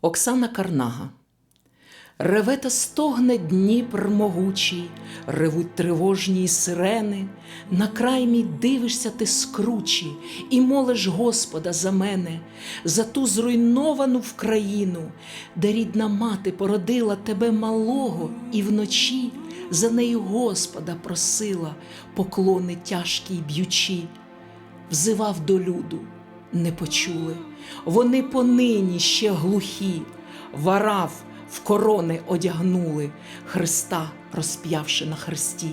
Оксана Карнага. Реве та стогне Дніпр могучий, ревуть тривожні сирени. На край мій дивишся ти скручі, і молиш Господа за мене, за ту зруйновану в країну, де рідна мати породила тебе малого, і вночі за нею Господа просила, поклони тяжкі й б'ючі. Взивав до люду, не почули. Вони понині ще глухі, варав в корони одягнули, Христа розп'явши на хресті.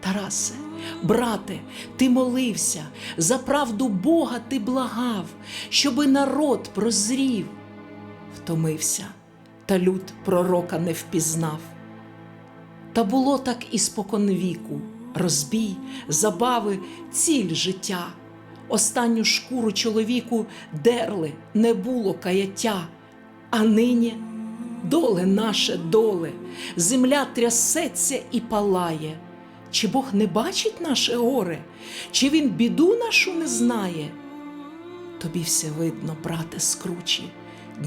Тарасе, брате, ти молився, за правду Бога ти благав, щоби народ прозрів. Втомився, та люд пророка не впізнав. Та було так і спокон віку, розбій, забави, ціль життя. Останню шкуру чоловіку дерли, не було каяття, а нині доле наше доле, земля трясеться і палає. Чи Бог не бачить наше горе, чи він біду нашу не знає? Тобі все видно, брате, скручі,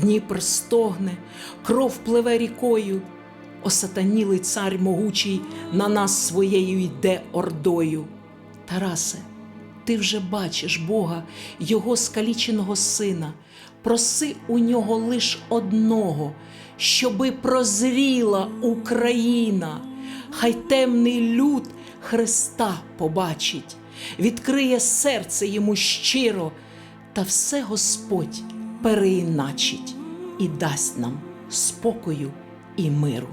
Дніпр стогне, кров пливе рікою, осатанілий цар могучий на нас своєю йде ордою. Тарасе, ти вже бачиш Бога, Його скаліченого сина, проси у нього лиш одного, щоби прозріла Україна, хай темний люд Христа побачить, відкриє серце йому щиро, та все Господь переіначить і дасть нам спокою і миру.